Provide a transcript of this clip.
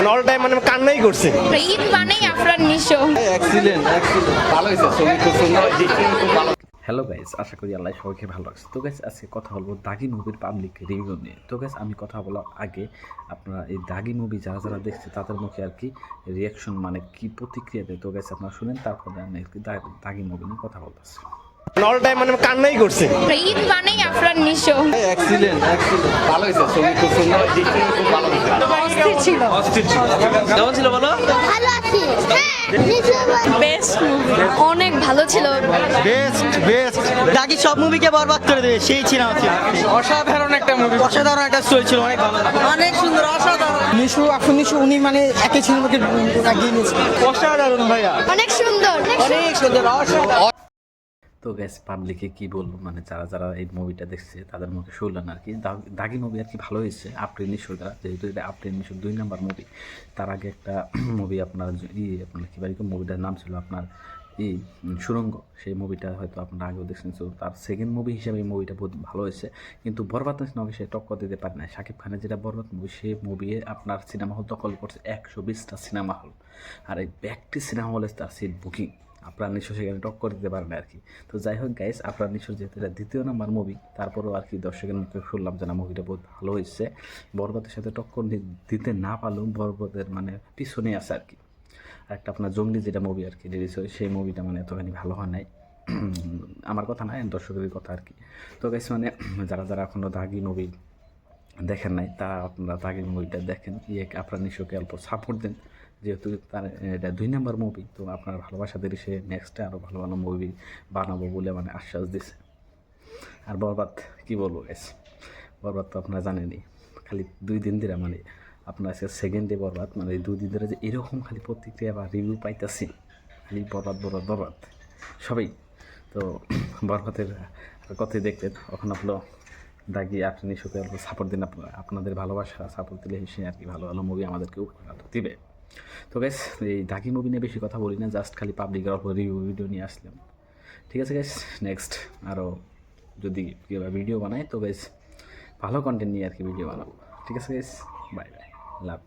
All time মানে কান্নাই করছে। ঈদ মানেই আফরান নিশো এক্সিলেন্ট এক্সিলেন্ট ভালো হয়েছে ছবি খুব সুন্দর ভালো। হ্যালো গাইস আশা করি আল্লাহ সবাইকে ভালো লাগছে তো গাইস আজকে কথা বলব দাগি মুভির পাবলিক রিভিউ নিয়ে। তো গাইস আমি কথা বলার আগে আপনারা এই দাগি মুভি যারা যারা দেখছে তাদের মুখে আর কি রিয়াকশন মানে কি প্রতিক্রিয়া দেয়? তো গাইস আপনারা শুনেন তারপরে আমি আর কি দাগি মুভি নিয়ে কথা বলতেছি অল টাইম মানে কান্নাই করছে। ঈদ মানেই আফরান নিশো এক্সিলেন্ট এক্সিলেন্ট ভালো হয়েছে ছবি খুব সুন্দর দেখতে খুব অস্থির ছিল। কেমন ছিল বলো? ভালো আছি। হ্যাঁ বেস্ট মুভি অনেক ভালো ছিল। বেস্ট বেস্ট দাগি সব মুভিকে বরবাদ করে দেবে সেই সিনেমা ছিল। অসাধারণ একটা মুভি অসাধারণ একটা স্টোরি ছিল অনেক ভালো অনেক সুন্দর অসাধারণ। নিশু এখন নিশু উনি মানে একই সিনেমাকে এগিয়ে নিয়েছে অসাধারণ ভাইয়া। অনেক সুন্দর। অনেক সুন্দর অসাধারণ। তো গ্যাস পাবলিকে কি বলব? মানে যারা যারা এই মুভিটা দেখছে তাদের মুখে শুনলেন আর কি। দাগি মুভি আর কি ভালো হয়েছে। আপ্রিল নিশোরা যেহেতু এটা আপ্রিল নিশোর দুই নাম্বার মুভি তার আগে একটা মুভি আপনার ই আপনার কী বাড়ি মুভিটার নাম ছিল আপনার ই উম, সুরঙ্গ। সেই মুভিটা হয়তো আপনারা আগেও দেখছেন। তো তার সেকেন্ড মুভি হিসেবে এই মুভিটা বহুত ভালো হয়েছে। কিন্তু বরবাদ নাকি সে টক্কর দিতে পারে না শাকিব খানের যেটা বরবাদ মুভি সেই মুভি আপনার সিনেমা হল দখল করছে। একশো বিশটা সিনেমা হল আর এই একটি সিনেমা হলে তার সিট বুকিং আপনার নিশ্চয় সেখানে টক্কর দিতে পারেন আর কি তো যাই হোক গাইস আপনার নিশ্চয় যেহেতু এটা দ্বিতীয় নাম্বার মুভি তারপরেও আর কি দর্শকের মুখে শুনলাম যে না মুভিটা বহুত ভালো হয়েছে। বরবাদের সাথে টক্কর দিতে না পারলেও বরবাদের মানে পিছনে আছে আর কি আর একটা আপনার জঙ্গলি যেটা মুভি আর কি রিলিজ হয়, সেই মুভিটা মানে এতখানি ভালো হয় নাই। আমার কথা নয় দর্শকের কথা আর কি তো গাইস মানে যারা যারা এখনও দাগি মুভি দেখেন নাই তা আপনারা তাকে মুভিটা দেখেন। ইয়ে আপনার নিশোকে অল্প সাপোর্ট দেন। যেহেতু তার, এটা দুই নম্বর মুভি তো আপনার ভালোবাসা দিয়ে সে নেক্সটে আরও ভালো ভালো মুভি বানাবো বলে মানে আশ্বাস দিছে। আর বরবাদ, কি বলব গেস বরবাদ তো আপনারা জানেনই, খালি দুই দিন ধরে মানে আপনার আজকে সেকেন্ড ডে বরবাদ মানে দুই দিন ধরে যে এরকম খালি প্রতিক্রিয়া বা রিভিউ পাইতেছি, খালি বরবাদ বরবাদ বরবাদ, সবাই। তো বরবাদের কথাই দেখতেন এখন আপনার দাগি আপনি অল্প সাপোর্ট দিন আপ- আপনাদের ভালোবাসা সাপোর্ট দিলে সে আর কি ভালো ভালো মুভি আমাদেরকেও দিবে। তো গ্যাস এই দাগি মুভি নিয়ে বেশি কথা বলি না জাস্ট খালি পাবলিক অল্প রিভিউ ভিডিও নিয়ে আসলাম। ঠিক আছে গ্যাস নেক্সট আরও যদি ভিডিও বানাই তো গ্যাস ভালো কন্টেন্ট নিয়ে আর কি ভিডিও বানাবো। ঠিক আছে গ্যাস বাই বাই লাভ